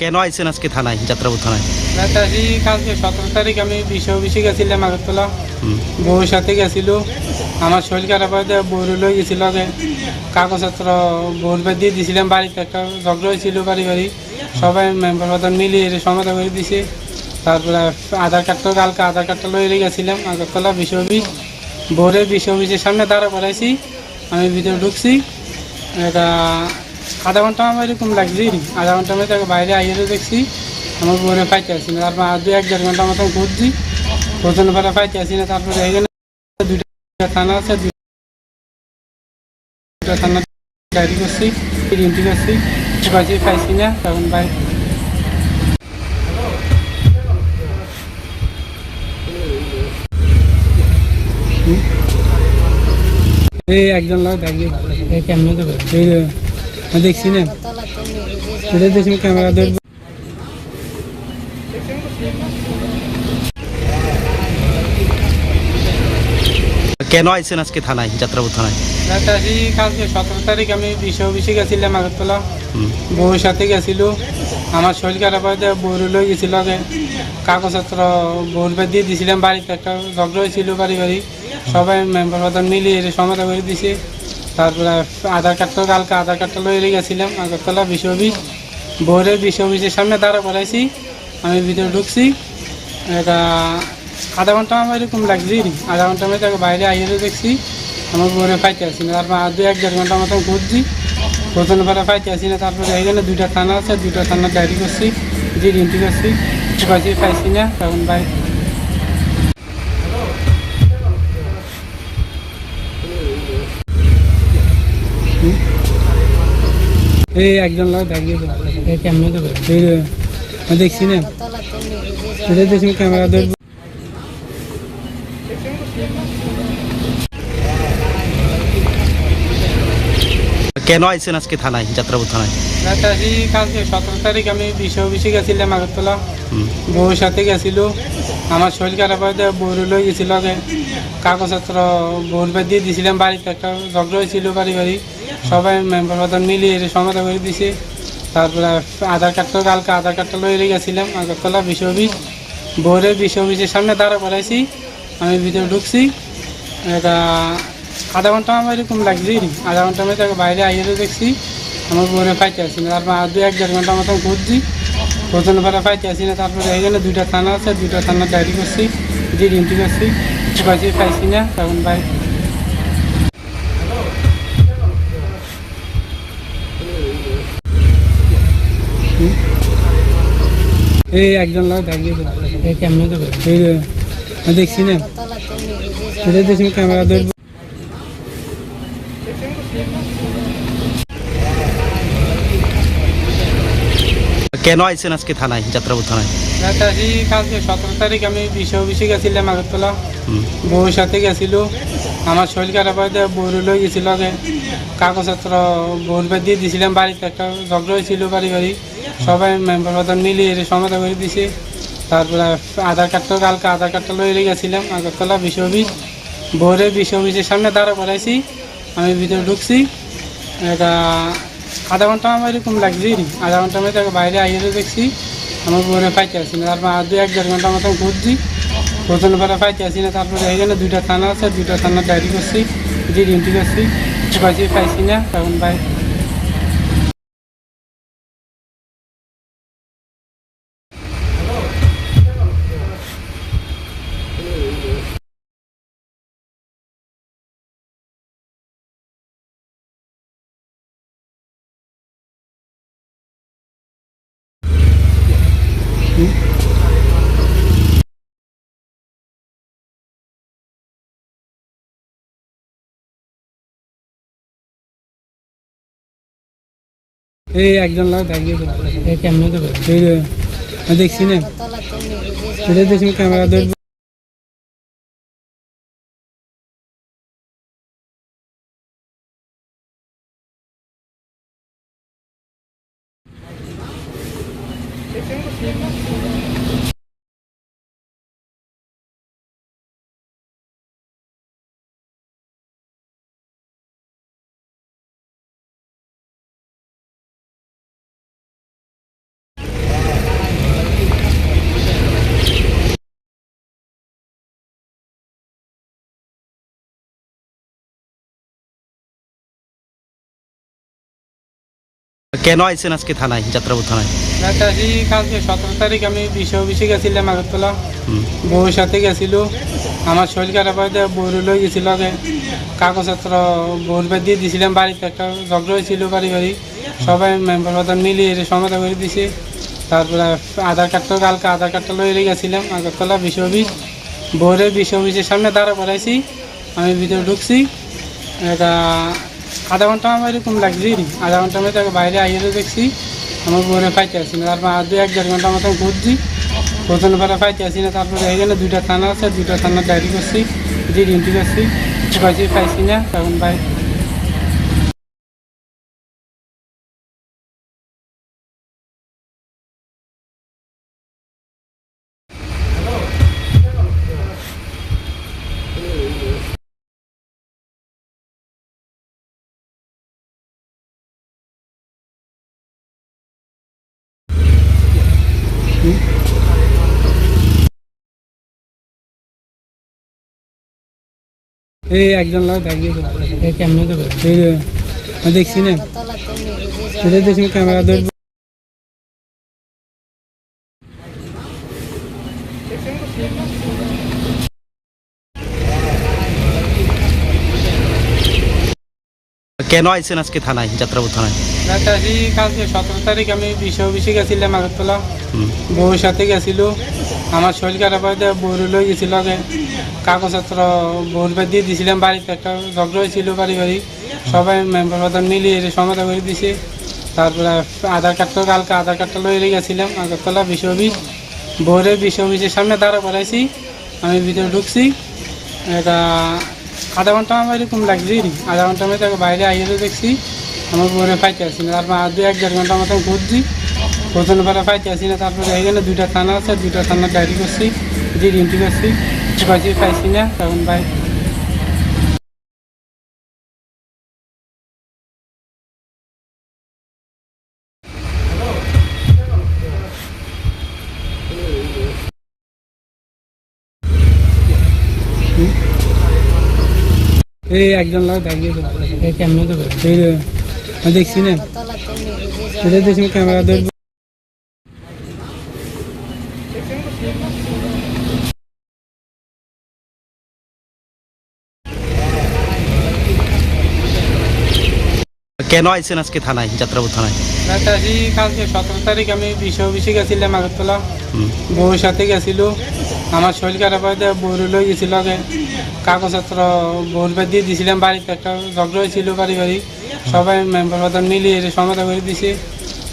কেন আইছেন আজকে থানায় যাত্রাপুর থানায়? নেতাজি কালকে সতেরো তারিখ আমি বিশ্ব অফিসে গেছিলাম আগরতলা। বউর সাথে গেছিল। আমার শরীর খারাপ হয়ে বউর লই গেছিল আগে। কাগজপত্র বউর বাদ দিয়ে দিয়েছিলাম। বাড়িতে একটা ঝগড়া হয়েছিল বাড়ি বাড়ি। সবাই মেম্বার প্রধান মিলিয়ে সমাধান করে দিছে তারপরে আধার কার্ডটা কালকে আধার কার্ডটা লয়ে গেছিলাম আগরতলা বিশ্ব অফিস। ভোরে বিশ্ব অফিসের সামনে দাঁড়া করাইছি। আমি ভিতরে ঢুকছি। এটা আধা ঘণ্টা আমার এরকম লাগছে আধা ঘণ্টা মধ্যে বাইরে আইয়ে দেখছি, আমার বোনে পাইতে আসি না। তারপর আর দু এক দেড় ঘণ্টা মতন ঘুরছি প্রথমে বেলা পাইতে আসি না। তারপরে এখানে দুইটা থানা আছে, দুইটা থানা ডায়েরি করছি এন্ট্রি করছি পাইছি পাইছি না তখন বাই এই একজন লোক দেখি কেমন আমি দেখছি না। এটা দেখছি ক্যামেরা ধরবো। কেন আইছেন আজকে থানায় যাত্রাপুর থানায়? নেতাজি কালকে সতেরো তারিখ আমি বিশ্ব অফিসে গেছিলাম আগরতলা। বউর সাথে গেছিল। আমার শরীর খারাপ হয়ে বউর লই গেছিল আগে। কাগজপত্র বউর দিয়ে দিয়েছিলাম বাড়িতে একটা ঝগড়া হয়েছিল বাড়ি বাড়ি। সবাই মেম্বার প্রধান মিলিয়ে সমাধান করে দিছে তারপরে আধার কার্ডটা কালকে আধার কার্ডটা লয়ে গেছিলাম আগরতলা বিশ্ব অফিস ভোরে বিশ্ব অফিসের সামনে দাঁড়া করাইছি, আমি ভিতরে ঢুকছি। এটা আধা ঘণ্টা আমার এরকম লাগছে, আধা ঘণ্টা মধ্যে বাইরে আইয়ে দেখছি আমার বোনে পাইতে আসি না, তারপর দু এক দেড় ঘণ্টা মতন ঘুরছি। প্রথমে বেলা পাইতে আসি না, তারপরে এখানে দুইটা থানা আছে, দুইটা থানা ডায়েরি করছি যে এন্ট্রি করছি পাইছি পাইছি না তখন বাই এই একজন লোক কেমন দেবে? দেখছি না। এটা দেখছি ক্যামেরা ধরবো। কেন আইছেন আজকে থানায় যাত্রাপুর থানায়? কালকে সতেরো তারিখ আমি বিশ্ব অফিসে গেছিলাম আগরতলা। বউর সাথে গেছিল। আমার শরীর খারাপ হয়ে বউর লই গেছিল কাগজপত্র বউর বাদ দিয়ে দিয়েছিলাম বাড়িতে একটা ঝগড়া হয়েছিল বাড়ি বাড়ি। সবাই মেম্বার প্রধান মিলিয়ে এটা সমাধান করে দিছে। তারপরে আধার কার্ডটা কালকে আধার কার্ডটা লয়ে গেছিলাম, আগরতলা বিশ্ব অফিস। ভোরে বিশ্ব অফিসের সামনে দাঁড়া করাইছি, আমি ভিতরে ঢুকছি। এটা আধা ঘণ্টা আমার এরকম লাগছে আধা ঘণ্টা মধ্যে তাকে বাইরে আইয়ে দেখছি, আমার বোনে পাইতে আসি না। তারপর আর দু এক দেড় ঘণ্টা মতন ঘুরছি। প্রথমে বেলা পাইতে আসি না। তারপরে এখানে দুইটা থানা আছে, দুইটা থানা ডায়েরি করছি, যে এন্ট্রি করছি। পাইছি না, তখন বাই এই একজন লোক এই কেমন দেবে এই দেখছি না। দেখছি ক্যামেরা ধরবো। কেন আইছেন আজকে থানায় যাত্রাপুর থানায়? নেতাজি কালকে সতেরো তারিখ আমি বিশ্ব অফিসে গেছিলাম আগরতলা। বউর সাথে গেছিল। আমার শরীর খারাপ হয়ে বউর লই গেছিল আগে। কাগজপত্র বউর বাদ দিয়ে দিয়েছিলাম বাড়িতে একটা ঝগড়া হয়েছিল বাড়ি বাড়ি। সবাই মেম্বার প্রধান মিলিয়ে এটা সমাধান করে দিছে। তারপরে আধার কার্ডটা কালকে আধার কার্ডটা লয়ে গেছিলাম, আগরতলা বিশ্ব অফিস। ভোরে বিশ্ব অফিসের সামনে দাঁড়া করাইছি আমি ভিতরে ঢুকছি। এটা আধা ঘণ্টা আমার এরকম লাগছে, আধা ঘণ্টা মধ্যে তাকে বাইরে আইয়ে দেখছি। আমার বোনে পাইতে আসি না, তারপর আর দু এক দেড় ঘণ্টা মতন ঘুরছি। প্রথমে বেলা পাইতে আসি না, তারপরে এখানে দুইটা থানা আছে, দুইটা থানা ডায়েরি করছি, যে করছি পাইছি পাইছি না, তখন বাই এই একজন লোক ভাগিয়ে এই কেমনে দেবো এই দেখছি না এটা দেখছি ক্যামেরা ধরবো কেন আইছেন আজকে থানায় যাত্রাপুর থানায়? আসি কালকে সতেরো তারিখ আমি বিশ্ব অফিসে গেছিলাম আগরতলা। বউর সাথে গেছিল। আমার শরীর খারাপ হয়ে বউর লই গেছিল আগে। কাগজপত্র বউর বাদ দিয়ে দিয়েছিলাম বাড়িতে একটা ঝগড়া হয়েছিল পারিবারিক। সবাই মেম্বার প্রধান মিলিয়ে সমাধা করে দিছে। তারপরে আধার কার্ডটা কালকে আধার কার্ডটা লই গেছিলাম আগরতলা বিশ্ব অফিস। বউরে বিশ্ব অফিসের সামনে দাঁড়া করাইছি। আমি ভিতরে ঢুকছি। এটা আধা ঘণ্টা আমার এরকম লাগছে আধা ঘণ্টা আমি তাকে বাইরে আইয়ে দেখছি, আমার বোনে পাইতে আসি না। তারপর আর দু এক দেড় ঘণ্টা মতন ঘুরছি। প্রথম পরে পাইতে আসি না। তারপরে এখানে দুইটা থানা আছে। দুইটা থানা ডায়েরি করছি যে এন্ট্রি করছি পাইছি পাইছি না, তখন ভাই এই একজন লোক দাঁড়িয়ে কেমনি দেবে। এই যে, আমি দেখছি না। দেখছি ক্যামেরা ধরবো। কেন আইছেন আজকে থানায় যাত্রাপুর থানায়? কালকে সতেরো তারিখ আমি বিশ্ব অফিসে গেছিলাম আগরতলা। বউর সাথে গেছিল। আমার শরীর খারাপ হয়ে বউর লই গেছিল আগে। কাগজপত্র বউর দিয়ে দিয়েছিলাম বাড়িতে একটা ঝগড়া হয়েছিল পারিবারিক সবাই মেম্বার প্রধান মিলিয়ে সমাধা করে দিছে। তারপরে আধার কার্ডটা কালকে আধার কার্ডটা লই গেছিলাম আগরতলা বিশ্ব অফিস। বউরে বিশ্ব অফিসের সামনে দাঁড়া করাইছি। আমি ভিতরে ঢুকছি। এটা আধা ঘণ্টা আমার এরকম লাগছে আধা ঘণ্টা মধ্যে বাইরে আইয়ে দেখছি, আমার পরে পাইতে আসি না। তারপর আর দু এক দেড় ঘণ্টা মতন ঘুরছি প্রথম বেলা পাইতে আসি না, তারপরে এইখানে দুইটা থানা আছে, দুইটা থানা ডায়েরি করছি, যে ডিউটি করছি পাইছি না, তখন ভাই এই একজন লোক দাঁড়িয়ে দেখছি না। এটা দেখছি ক্যামেরা ধরবো। কেন আইছেন আজকে থানায় যাত্রাপুর থানায়? আসি কালকে সতেরো তারিখ আমি বিশ্ব অফিসে গেছিলাম আগরতলা। বউর সাথে গেছিল। আমার শরীর খারাপ হয়ে বউর লই গেছিল আগে। কাগজপত্র বউর বাদ দিয়ে দিয়েছিলাম বাড়িতে একটা ঝগড়া হয়েছিল পারিবারিক সবাই মেম্বার প্রধান মিলিয়ে সমাধা করে দিছে।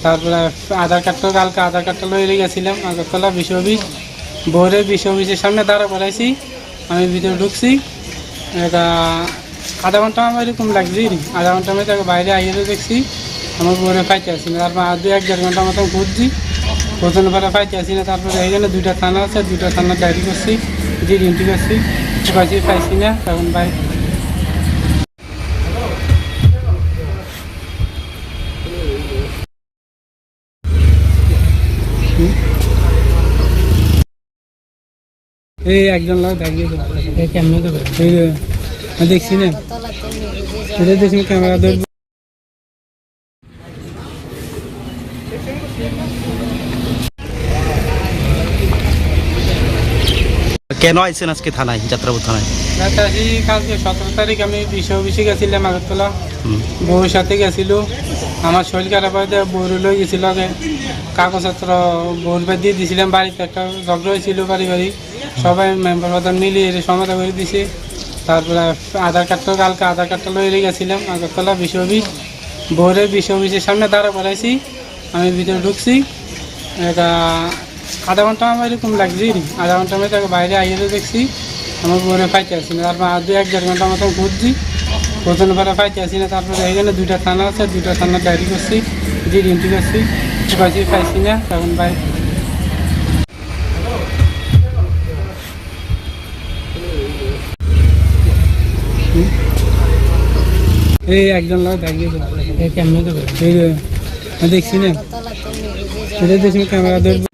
তারপরে আধার কার্ডটা কালকে আধার কার্ডটা লই গেছিলাম আগরতলা বিশ্ব অফিস। বউরে বিশ্ব অফিসের সামনে দাঁড়া করাইছি। আমি ভিতরে ঢুকছি। এটা আধা ঘণ্টা আমার এরকম লাগছে আধা ঘণ্টা মধ্যে তাকে বাইরে আইয়ে দেখছি, আমার বউরে পাইতে আসি না। তারপর আর দু এক দেড় ঘণ্টা মতন ঘুরছি প্রথম বেলা পাইতে আসি না। তারপরে এখানে দুইটা থানা আছে, দুইটা থানা ডায়েরি করছি, যে এন্ট্রি করছি পাইছি পাইছি না, তখন ভাই এই একজন লোক কেমনি দেবে? এই দেখছি না। ক্যামেরা ধরবো। কেন আইছেন আজকে থানায় যাত্রাপুর থানায়? আসি কালকে সতেরো তারিখ আমি বিশ্ব অফিসে গেছিলাম আগরতলা। বউর সাথে গেছিল। আমার শরীর খারাপ হয়ে বউর লই গেছিল আগে। কাগজপত্র বউর বাদ দিয়ে দিয়েছিলাম বাড়িতে একটা ঝগড়া হয়েছিল পারিবারিক। সবাই মেম্বার প্রধান মিলিয়ে সমাধা করে দিছে তারপরে আধার কার্ডটা কালকে আধার কার্ডটা লই গেছিলাম, আগরতলা বিশ্ব অফিস বউরে বিশ্ব অফিসের সামনে দাঁড়া করাইছি আমি ভিতরে ঢুকছি, এটা আধা ঘণ্টা আমার এরকম লাগছে, আধা ঘণ্টা মধ্যে তাকে বাইরে আইয়ে দেখছি, আমার বউরে ফাইতে আসি না, তারপর আর দু এক দেড় ঘণ্টা মতন ঘুরছি প্রথম বেলা ফাইতে আসি না, তারপরে এখানে দুইটা থানা আছে, দুইটা থানা ডায়েরি করছি এন্ট্রি করছি পাইছি পাইছি না, তখন ভাই এই একজন লোক এই কেমনি দেখছি না? এটা দেখছি ক্যামেরা ধরবো।